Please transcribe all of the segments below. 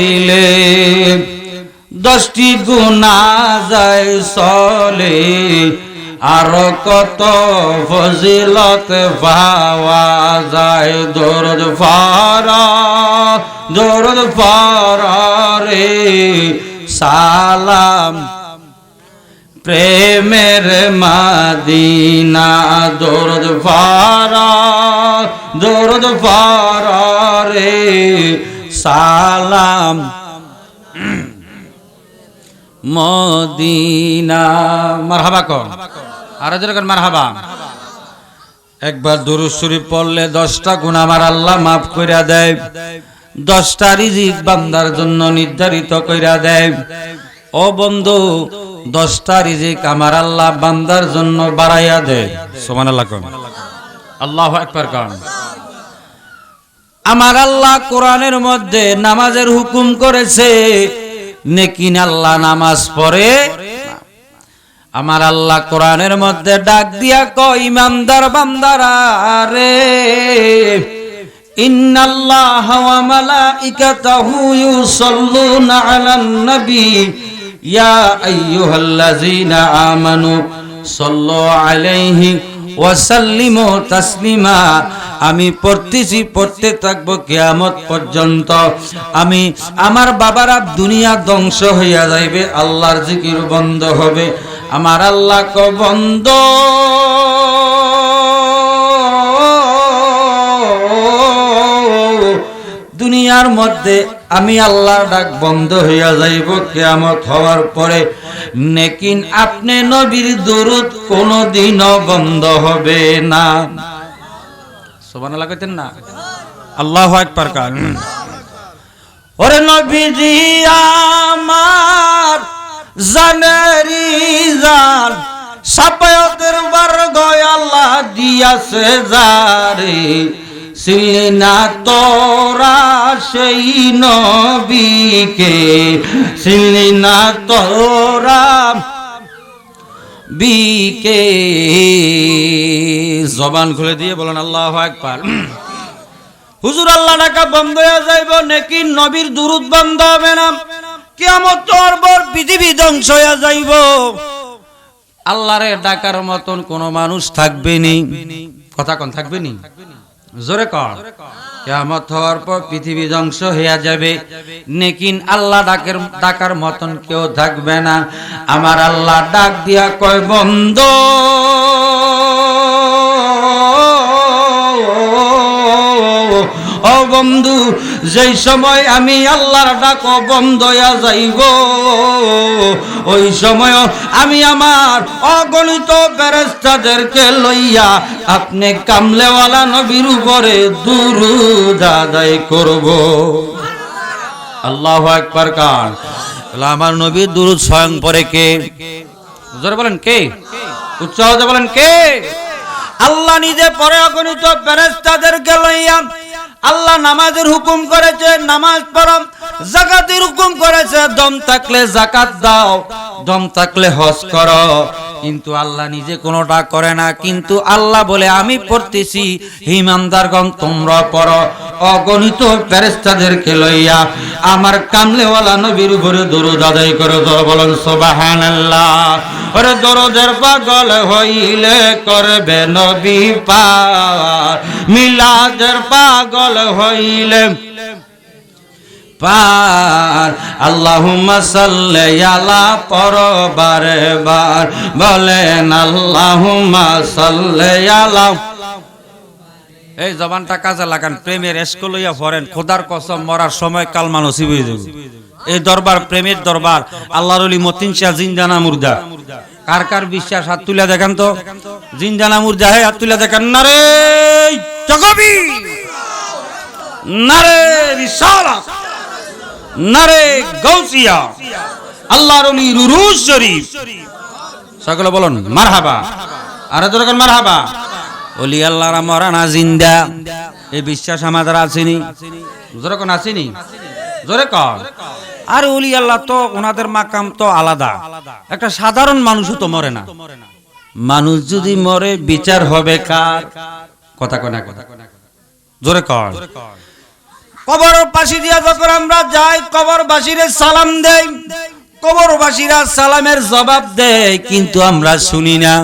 করিলে। দশটি গুণা যায় চলে। আর কত ফজিলত পাওয়া যায়। দরদ ফারা দরদ ফারা রে। সালাম। প্রেমের মাদিনা, দরদ ফারা দরদ ফারা রে। সালাম। মদিনা। মারহাবা কর আর যেরকম মারহাবা। একবার দুরুদ শরীফ পড়লে দশটা গুণ আমার আল্লাহ মাফ কইরা দেয়। দশটা রিজিক বান্দার জন্য নির্ধারিত কইরা দেয়। ও বন্ধু, দশটা রিজিক আমার আল্লাহ বান্দার জন্য বাড়াইয়া দেয়। সোমান আল্লাহ আল্লাহ একবার কন। আমার আল্লাহ কোরআনের মধ্যে নামাজের হুকুম করেছে, নেকিন আল্লাহ নামাজ পড়ে। আমার আল্লাহ কোরআনের মধ্যে ডাক দিয়া ক ইমানদার বান্দারা রে, ইন্নাল্লাহ ওয়া মালাইকাতাহু ইউসাল্লুনা আলান নবী। ইয়া আইয়ুহাল্লাযীনা আমানু সাল্লু আলাইহি ওয়াসাল্লিমু তাসলিমা। আমি পড়তেছি, পড়তে থাকব কিয়ামত পর্যন্ত। আমি আমার বাবারা দুনিয়া ধ্বংস হইয়া যাইবে, আল্লাহর জিকির বন্ধ হবে। আমার আল্লাহ ক বন্ধ। দুনিয়ার মধ্যে আমি আল্লাহ ডাক বন্ধ হইয়া যাইব, কিয়ামত হওয়ার পরে। নেকিন, আপনি নবীর দরুদ কোনদিনও বন্ধ হবে না। সুবহানাল্লাহ কইতেন না? আল্লাহু আকবার কান ওরে নবীজি আমার, জানেরি জান সাপায়তের বর্গ আল্লাহ দিয়াছে যারে সিনা তোরা সেই নবীকে সিনা তোরা বিকে জবান খুলে দিয়ে বলেন, আল্লাহ একবার হুজুর, আল্লাহ ডাকা বন্ধ হয়ে যাইব, নাকি নবীর দুরুদ বন্ধ হবে না? কেমন তোর পৃথিবী ধ্বংস হয়ে যাইব। ডাকার মতন কোন মানুষ থাকবে নি। কথা কোন, থাকবে নি? জোরে কর। কেয়ামত হওয়ার পর পৃথিবী ধ্বংস হইয়া যাবে। নেকিন আল্লাহ ডাকের ডাকার মতন কেউ থাকবে না। আমার আল্লাহ ডাক দিয়া কয়, বন্ধ। ও বন্ধু, যেই সময় আমি আল্লাহর ডাক বন্ধ হইয়া যাইব ওই সময় আমি আমার অগণিত বেরেস্তাদেরকে লইয়া আপনি কামলেওয়ালা নবীর উপরে দুরুদ আদায় করব। আল্লাহ একবার কান। আমার নবী দুরুদ স্বয়ং পরে কে? জোরে বলেন কে? উৎসাহ বলেন কে? আল্লাহ নিজে পরে অগণিত বেরেস্তাদেরকে লইয়া আল্লাহ নামাজের হুকুম করেছে, নামাজ পড়ো জাকাতের হুকুম করেছে, দম থাকলে জাকাত দাও, দম থাকলে হজ করো। কিন্তু আল্লাহ নিজে কোনোটা করে না, কিন্তু আল্লাহ বলে, আমি পড়তেছি হিমানদারগণ তোমরা পড়ো। অগণিত ফেরেস্তাদেরকে লইয়া আমার কামলেওয়ালা নবীর উপরে দরুদ আদায় করে ধর বলেন, সুবহানাল্লাহ। ওরে দরদের পাগল হইলে করবে নবী পার মিলাদের পাগল হইলে পার। আল্লাহুম্মা সাল্লি আলা পরবারে বার বলেন, আল্লাহুম্মা সাল্লি এই জবানটা কাজে লাগান, প্রেমের এসকো লইয়া পড়েন, খোদার কসম, মরার সময় কাল মানসিব হয়ে এই দরবার, প্রেমের দরবার, আল্লাহর অলি মতিন শাহ জিনজানা মুর্দা। কার কার বিশ্বাস, হাত তুলে দেখান তো। জিনজানা মুর্দা হাত তুলে দেখান না রে জগবি না রে রিসালাত নারে গৌসিয়া আল্লাহর অলি রুরুজ শরীফ। সকলে বলুন, মারহাবা। আরে দরকার মারহাবা। অলি আল্লাহর মরা না জিন্দা। এই বিশ্বাস আমাদের আসেনি জোরে কোন আসেনি জোরে কর আর অলি আল্লাহ তো, ওনাদের মাকাম তো আলাদা। একটা সাধারণ মানুষও তো মরে না। মানুষ যদি মরে, বিচার হবে কার? কথা কনা কথা জোরে কর কবর পাশি দিয়া যখন আমরা যাই কবর বাসিরে সালাম দেই। কবরবাসীরা সালামের জবাব দেয়, কিন্তু আমরা শুনি না।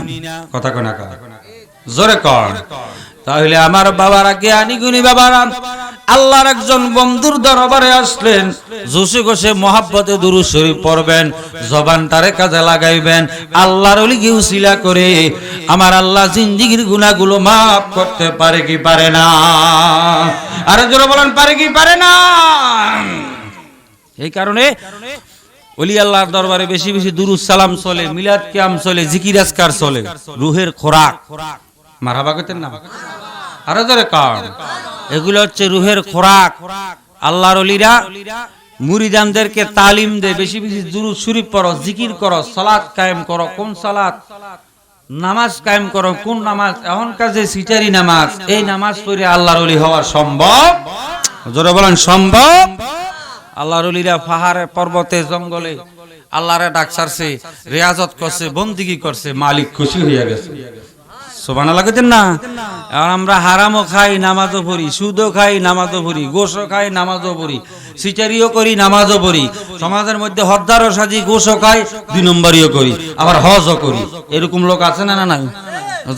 কথা কোনা জোরে কর। তাহলে আমার বাবারা কে আনিগুনি বাবারা? আল্লাহর একজন বন্ধুর দরবারে আসলেন। জোসে গোসে মহাব্বতে দুরু শরীফ পড়বেন জবান তারে কাজে লাগাইবেন। আল্লাহর ওলি উসিলা করে আমার আল্লাহ জিন্দিগির গুনাহগুলো মাফ করতে পারে কি পারে না? আরে জোরে বলেন, পারে কি পারে না? এই কারণে অলি আল্লাহর দরবারে বেশি বেশি দুরুস সালাম চলে, মিলাদ কিয়াম চলে, জিকির আজকার চলে, রুহের খোরাক। মারাবা কইতেন না? আরও ধরে এগুলো হচ্ছে রুহের খোরাক। আল্লাহর অলিরা মুরিদানদেরকে তালিম দেয় বেশি বেশি দুরুদ শরীফ পড়ো, জিকির করো, সালাত কায়েম করো। কোন সালাত? নামাজ কায়েম করো। কোন নামাজ? এমন কাজে সিটারি নামাজ, এই নামাজ পড়ে আল্লাহর অলি হওয়া সম্ভব? জোরে বলেন, সম্ভব? আল্লাহর অলিরা পাহাড়ে, পর্বতে, জঙ্গলে আল্লাহরে ডাক সারছে, রেয়াজত করছে, বন্দিগি করছে, মালিক খুশি হইয়া গেছে। সোবানা লাগতেন না? আর আমরা হারামও খাই, নামাজও পড়ি, সুদও খাই, নামাজও পড়ি গোসও খাই, নামাজও পড়ি, সিচারিও করি, নামাজও পড়ি। সমাজের মধ্যে হদ্দারও সাজি গোসও খাই, দুই নম্বরীও করি, আবার হজও করি। এরকম লোক আছে না না, নাই?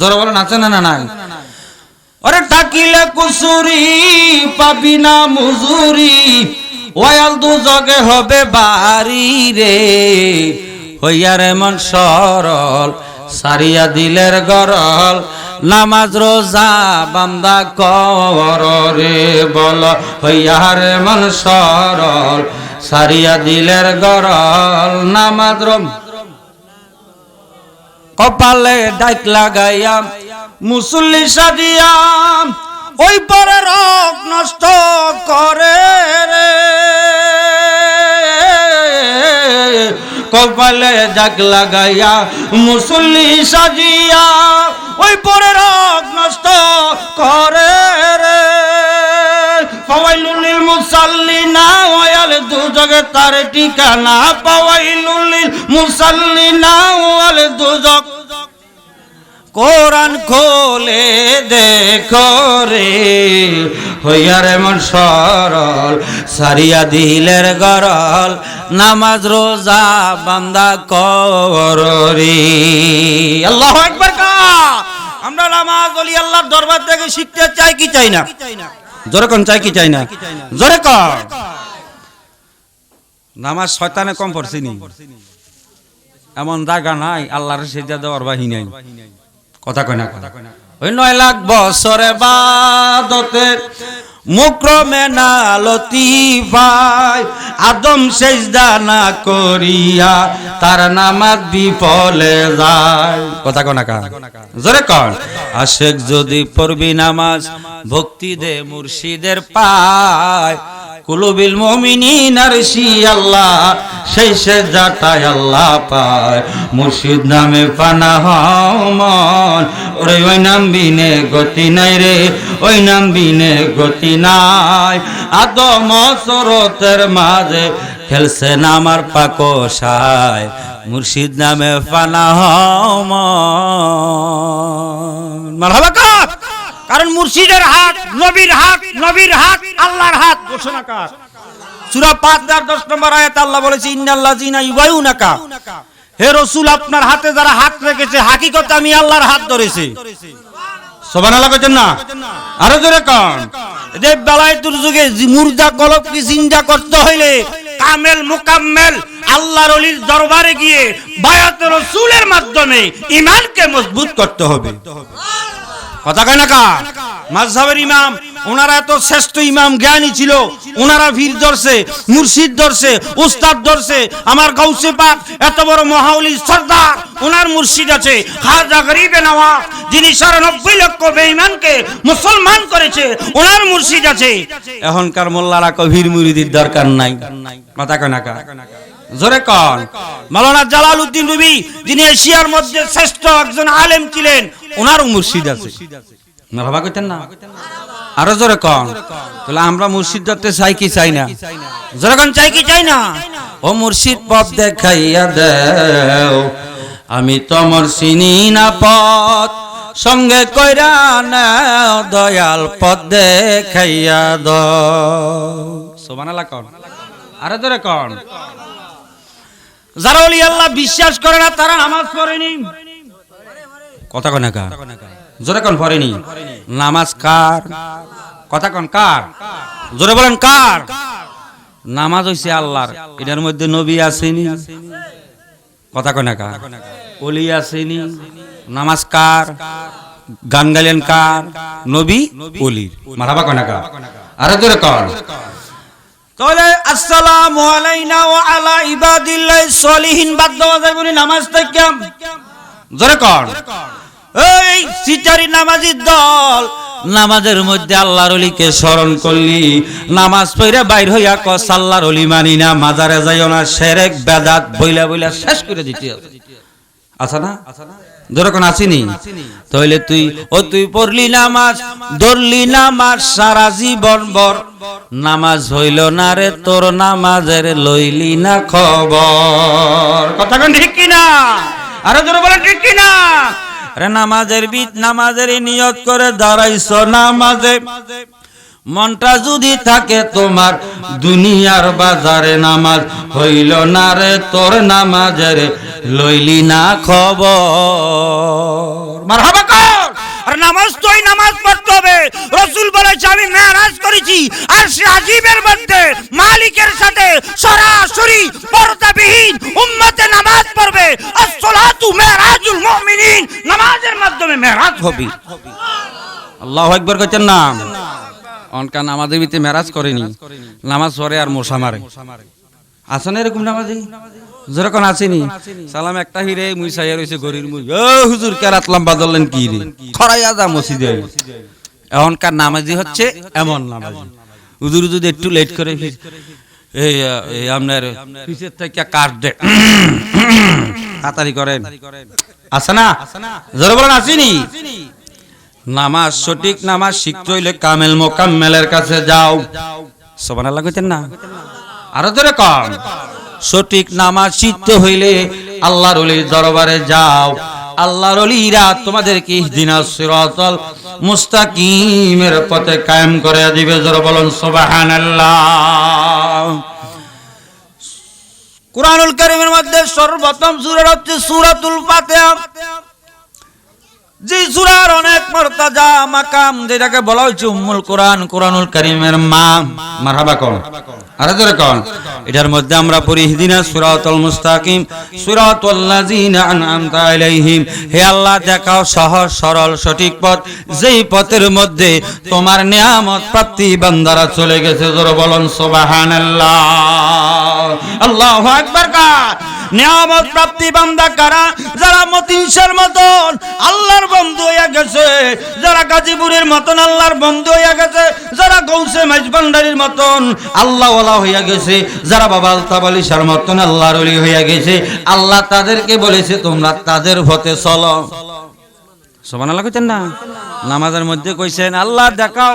জোর বলেন, আছে না না, নাই? আরে ডাকিলে কুসুরি, পাবি না মুজুরি, ওয়াল দু জগে হবে বাড়ি রে। হইয়ার এমন সরল সারিয়া দিলের গরল, নামাজ রোজা বান্দা কর রে বল হইয়ার এমন সরল। সারিয়া দিলের গরল, নামাজ কপালে ডাইক লাগাইয়াম মুসল্লি সাজিয়াম ওই পরে রোগ নষ্ট করে রে। কপালে জাগ লাগাইয়া মুসল্লি সাজিয়া ওই পরে রোগ নষ্ট করে রে। পাওয়াইলুলিল মুসাল্লিনা, ওয়াল দুজগে তার ঠিকানা। পাওয়াইলুলিল মুসাল্লিনা, ওয়াল দুজগ কোরআন খোলে দেখো রে। হইয়ার এমন সরল, সারিয়া দিলের গরল, নামাজ, রোজা বান্দা কর আল্লাহ একবার আমরা নামাজ বলি আল্লাহর দরবার থেকে শিখতে চাই কি চাই না? জোরে চাই কি চাই না? জোরে নামাজ শয়তানে কম পড়ছি নি। এমন জায়গা নাই, আল্লাহর সেজা দেওয়ার বাহি নাই। কথা কয় না ওই নয় লাখ বছরে বাদতে মুক্রমে না লতিফাই আদম সেজদা না করিয়া তার নামাজ বিফলে যায়। কথা কয় না কা জোরে কর আশেক যদি পড়বি নামাজ, ভক্তি দে মুর্শিদের পায় কুলুবিল মুমিনিন আরশি আল্লাহ, সেই সে জাটায় আল্লাহ পায়। মুর্শিদ নামে পানা মন, ওরে ওই নাম বিনে গতি নাই রে, ওই নাম বিনে গতি নাই। আদম সরতের মাঝে খেলছে নামার পাকসায় মুর্শিদ নামে পানা মন। মারহাবা কারণ মুর্শিদের হাত নবীর হাত নবীর হাত আল্লাহর হাত। ঘোষণা কার? সূরা 5 আর 10 নম্বর আয়াত আল্লাহ বলেছে ইন্নাল্লাযিনা ইউবায়ুনাকা। হে রাসূল আপনার হাতে যারা হাত রেখেছে হাকিকতে আমি আল্লাহর হাত ধরেছি। কইতেন না? আরও জোরে কোন। যে বেলায়েতুর যুগে মুর্দা কলব কি জিন্দা করতে হইলে কামেল মুকাম্মেল আল্লাহর ওলির দরবারে গিয়ে বায়াত রাসূলের মাধ্যমে ইমানকে মজবুত করতে হবে। কথা কয় না কা? মাযহাবের ইমাম ওনারা এত শ্রেষ্ঠ ইমাম জ্ঞানী ছিল। ওনারা ভিড় ধরছে, মুর্শিদ ধরছে, উস্তাদ ধরছে। আমার গৌসে পাক এত বড় মহাউলি সর্দার ওনার মুর্শিদ আছে। খাজা গরিবে নওয়াজ যিনি সাড়ে লক্ষ বেঈমানকে মুসলমান করেছে ওনার মুর্শিদ আছে। এখনকার মোল্লারা কবির মুরিদির দরকার নাই। কথা কয় না কা? জোরে কন। মালানা জালাল উদ্দিন রুবি, যিনি এশিয়ার মধ্যে শ্রেষ্ঠ একজন আলেম ছিলেন ওনারও মুর্শিদ আছে। ভাবা কইতেন না? আরও জোরে কন। তাহলে আমরা মুর্শিদ ধরতে চাই কি চাই না? জোরে কন, চাই কি চাই না? ও মুর্শিদ পথ দেখাইয়া দেও, আমি তোমার চিনি না পথ, সঙ্গে কইরা নাও, দয়াল পথ দেখাইয়া দ সোমানালা কন। আরে ধরে কন। যারা ওলি আল্লাহ বিশ্বাস করে না, তারা নামাজ পড়েনি। কথা কন একা জোরে কন পড়েনি নামাজ কার? কথা কন কার? জোরে বলেন কার? নামাজ হইছে আল্লাহর। এটার মধ্যে নবী আসেনি। কথা কন একা ওলি আসেনি। নামাজ কার? গান গাইলেন কার? নবী ওলির। মারাবা কন একা আরে জোরে কন। তাহলে আসসালামু আলাইনা ওয়া আলা ইবাদিল্লাহ সলিহিন। বাদ দেওয়া যাবে না নামাজ থেকে। জোরে কর। এই সিটারি নামাজির দল, নামাজের মধ্যে আল্লাহর অলিকে স্মরণ করলি, নামাজ পড়ে বাইর হইয়া কস, আল্লাহর অলি মানি না, মাজারে যাইও না, সেরেক, বেদাত, বইলা বইলা শেষ করে দিতে হবে। আচ্ছা না? যেরকম আসিনি তাহলে তুই, ও তুই পড়লি নামাজ, ধরলি নামাজ, সারা জীবন বর নামাজ হইল না রে তোর নামাজের লইলি না খবর। কথা ঠিক কিনা? আরও জোরে বলেন, ঠিক কিনা? আরে নামাজের বিদ নামাজের নিয়ত করে দাঁড়াইছ নামাজে। মনটা যদি থাকে তোমার, দুনিয়ার বাজারে নামাজ হইল না রে, তোর নামাজের লইলি না খবর। আর নামাজ তো এই নামাজ পড়তে হবে। রসুল বলেছে, আমি মেরাজ করেছি, আর সে আজিবের মধ্যে মালিকের সাথে সরাসরি পর্দাবিহীন উম্মতে নামাজ পড়বে। আর মেরাজুল মুমিনিন, নামাজের মাধ্যমে মেরাজ হবে। আল্লাহ একবার কইতেন না? নামাজের ভিতরে মেরাজ করেনি। নামাজ পড়ে আর মশা মারে। আছে না এরকম নামাজি? যেরকম আসেনি সালাম একটা হিরে মুই সাইয়া রইছে গরির মুই। ও হুজুর কেরাত লম্বা ধরলেন কি রে? খরাইয়া যা মসজিদে। এখনকার নামাজি হচ্ছে এমন নামাজি। হুজুর যদি একটু লেট করে এই এই আপনার পিছের থেকে কাট দে। তাড়াতাড়ি করেন। আছে না? জোরে বলেন আসেনি নামাজ সঠিক নামাজ শিখতে হইলে কামেল মোকাম্মেলের কাছে যাও। সবান আল্লাহ কইতেন না? আরও ধরে কম সঠিক নামাজ শিখতে হইলে আল্লাহর দরবারে যাও। আল্লাহর অলিরা তোমাদেরকে ইহদিনা সিরাতাল মুস্তাকিমের পথে কায়েম করে দিবে। জোরে বলুন, সুবহানাল্লাহ। কুরআনুল কারীমের মধ্যে সর্বপ্রথম সূরা হচ্ছে সূরাতুল ফাতিহা। যে সুরার অনেক মর্তাজা মাকাম, যেটাকে বলা হয়েছে উম্মুল কোরআন, কোরআনুল কারীমের মা। মারহাবা কোন। আরে ধরে এটার মধ্যে আমরা পড়ি হিদিনা সিরাতাল মুস্তাকিম, সিরাতাল লাযিনা আনআমতা আলাইহিম। হে আল্লাহ, দেখাও সহজ, সরল, সঠিক পথ। যেই পথের মধ্যে তোমার নিয়ামত প্রাপ্তি বান্দারা চলে গেছে, জোরে বলুন, সুবহানাল্লাহ। আল্লাহু আকবার কার। নিয়ামত প্রাপ্তি বান্দা কারা? যারা মতন আল্লাহর বন্ধু হইয়া গেছে। যারা গাজীপুরের মতন আল্লাহর বন্ধ হইয়া গেছে, যারা গৌসে মাইজবান্ডারির মতন আল্লাহ ওলা হইয়া গেছে, যারা বাবা আলতাবালিশার মতন আল্লাহর অলি হইয়া গেছে, আল্লাহ তাদেরকে বলেছে, তোমরা তাদের পথে চলো। সমান আল্লাহ না? নামাজের মধ্যে কইছেন, আল্লাহ দেখাও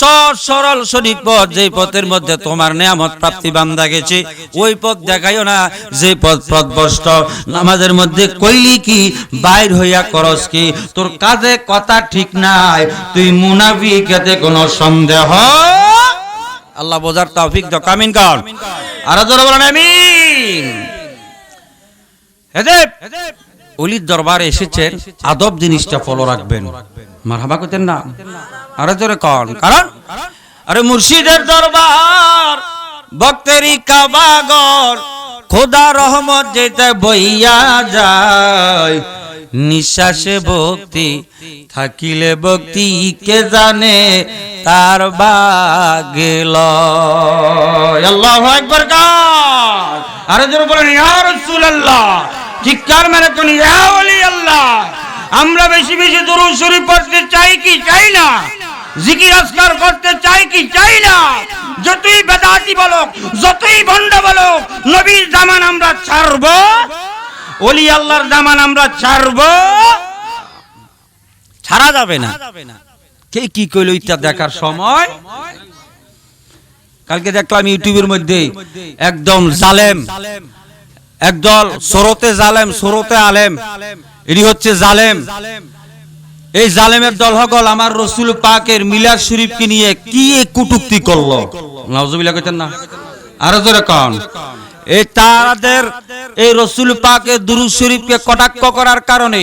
সৎ সরল সঠিক পথ, যেই পথের মধ্যে তোমার নিয়ামত প্রাপ্তি বান্দা গেছে, ওই পথ দেখাইও না, যে পথ পথভ্রষ্ট। নামাজের মধ্যে কইলি কি, বাইর হইয়া করস কি? তোর কাজে কথা ঠিক নাই, তুই মুনাফি মুনাফিকেতে কোনো সন্দেহ? আল্লাহ বোঝার তৌফিক দাও কামিন কর। আর বলেন, আমিন। হেদেব অলির দরবারে এসেছেন আদব জিনিসটা ফলো রাখবেন। মারহাবা করতেন না? আরে জোরে কন। কারণ? আরে মুর্শিদের দরবার, ভক্তেরই কাবাগর, খোদা রহমত যেতে বইয়া যায়। নিঃশ্বাসে ভক্তি, থাকিলে ভক্তি কে জানে তার বাগেল আল্লাহু আকবার কার। আরে জোরে বলেন, ইয়া রাসূলুল্লাহ। চিৎকার কোন ইয়া আল্লাহ, আমরা বেশি বেশি দরুদ শরীফ পড়তে চাই কি, চাই না? জিকির আসকার করতে চাই কি, চাই না? যতই বেদাতি বলো যতই বলো নবীর জামান আমরা ছাড়ব, ওলি আল্লাহর জামান আমরা ছাড়ব, ছাড়া যাবে না। কে কি কইল ইত্যা দেখার সময়? কালকে দেখলাম ইউটিউবের মধ্যে একদম জালেম। একদল সরতে জালেম সরতে আলেম। এটি হচ্ছে জালেম। এই জালেমের দল হকল আমার রসুল পাকের মিলাদ শরীফকে নিয়ে কি কুটুক্তি করল? নজবিল্লা কইতেন না? আরও জোরে কন। এই তাদের এই রসুল পাকের দুরুদ শরীফকে কটাক্ষ করার কারণে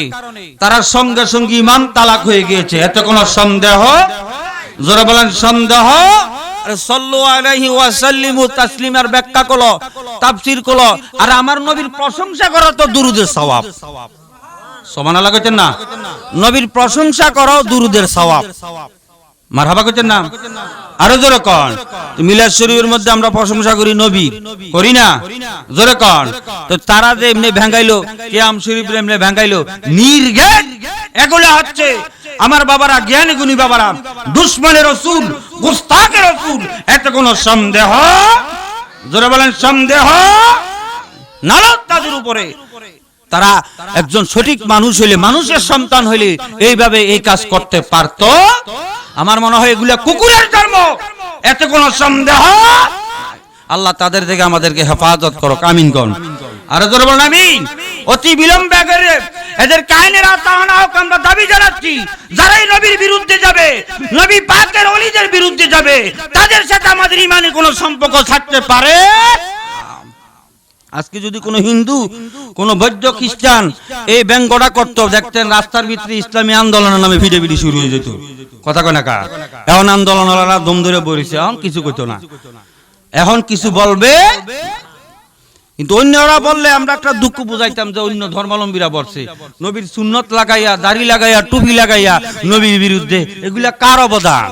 তারা সঙ্গে সঙ্গে ইমান তালাক হয়ে গিয়েছে। এতে কোনো সন্দেহ? জোরে বলেন সন্দেহ? আরে আর আমার নবীর প্রশংসা করা তো দুরুদের না? নবীর প্রশংসা করো দুরুদের না? আরও মধ্যে আমরা প্রশংসা করি নবী। করি না? জোরে কন। তো তারা যে এমনি ভেঙ্গাইলো, কিয়াম শরীফ এমনি ভেঙ্গাইলো, নির্ঘেট এগুলো হচ্ছে আমার বাবারা জ্ঞানী গুণী বাবারা, দুশ্মনের রসুল গুস্তাকের রসুল, এত কোনো সন্দেহ? জোরে বলেন, সন্দেহ? নালত তাদের উপরে। তারা একজন সঠিক মানুষ হইলে, মানুষের সন্তান হইলে এইভাবে এই কাজ করতে পারত? আমার মনে হয় এগুলা কুকুরের জন্ম এতে কোনো সন্দেহ? আল্লাহ তাদের থেকে আমাদেরকে হেফাজত করো কামিন কন। আরও জোরে বলেন, আমিন। অতি বিলম্বে করে এদের কাহিনীর আত্মহানা হোক, আমরা দাবি জানাচ্ছি, যারাই নবীর বিরুদ্ধে যাবে, নবী পাকের অলিদের বিরুদ্ধে যাবে, তাদের সাথে আমাদের ইমানে কোনো সম্পর্ক থাকতে পারে? আজকে যদি কোনো হিন্দু, কোনো বৈদ্য খ্রিস্টান এই ব্যঙ্গটা করতো, দেখতেন রাস্তার ভিতরে ইসলামী আন্দোলনের নামে ভিডিও শুরু হয়ে যেত। কথা কয় না কা? এখন দম ধরে বলেছে, এখন কিছু করতো না। এখন কিছু বলবে কিন্তু অন্যরা বললে আমরা একটা দুঃখ বুঝাইতাম যে অন্য ধর্মাবলম্বীরা বলছে, নবীর সুন্নত লাগাইয়া, দাড়ি লাগাইয়া, টুপি লাগাইয়া নবীর বিরুদ্ধে এগুলা কার অবদান?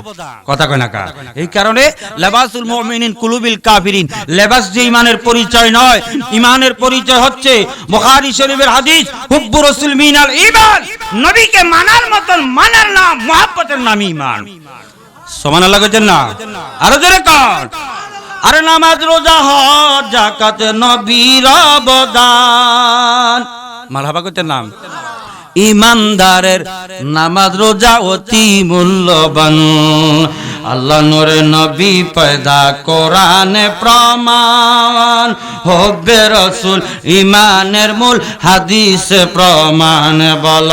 কথা কয় না কা এই কারণে লেবাসুল মুমিনিন কুলুবিল কাফিরিন, লেবাস যে ইমানের পরিচয় নয়, ইমানের পরিচয় হচ্ছে বুখারী শরীফের হাদিস, হুব্বু রাসূল মিনাল ঈমান, নবীকে মানার মতন, মানার নাম, মুহাব্বতের নাম ঈমান। সমান কইতেন না? আরও জোরে কর আরে নামাজ রোজা হজ জাকাত নবীর অবদান মারহাবা কইতেন নাম। ইমানদারের নামাজ রোজা অতি মূল্যবান। আল্লাহ নূরে নবী পয়দা কোরআনে প্রমাণ। হবে রসুল ইমানের মূল হাদিস প্রমাণ বল।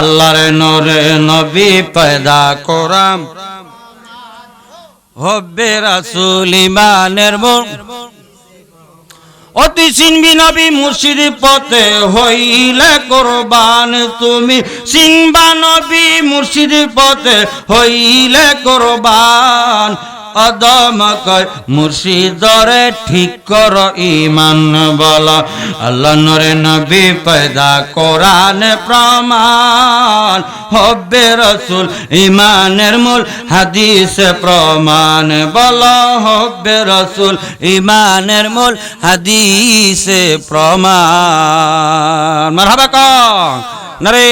আল্লাহর নূরে নবী পয়দা কোরআন হবে রাসুল ইমানের মন অতি সিনবি নবী মুর্শিদ পথে হইলে কোরবান তুমি। সিংবা নবী মুর্শিদ পথে হইলে কোরবান। অদম কয়, মুর্শিদরে ঠিক কর ইমান বল। আল্লাহ নরে নবী পয়দা কোরআন প্রমাণ হবে রসুল ইমানের মূল হাদিস প্রমাণ বল। হবে রসুল ইমানের মূল হাদিস প্রমাণ। মারহাবা কন নরে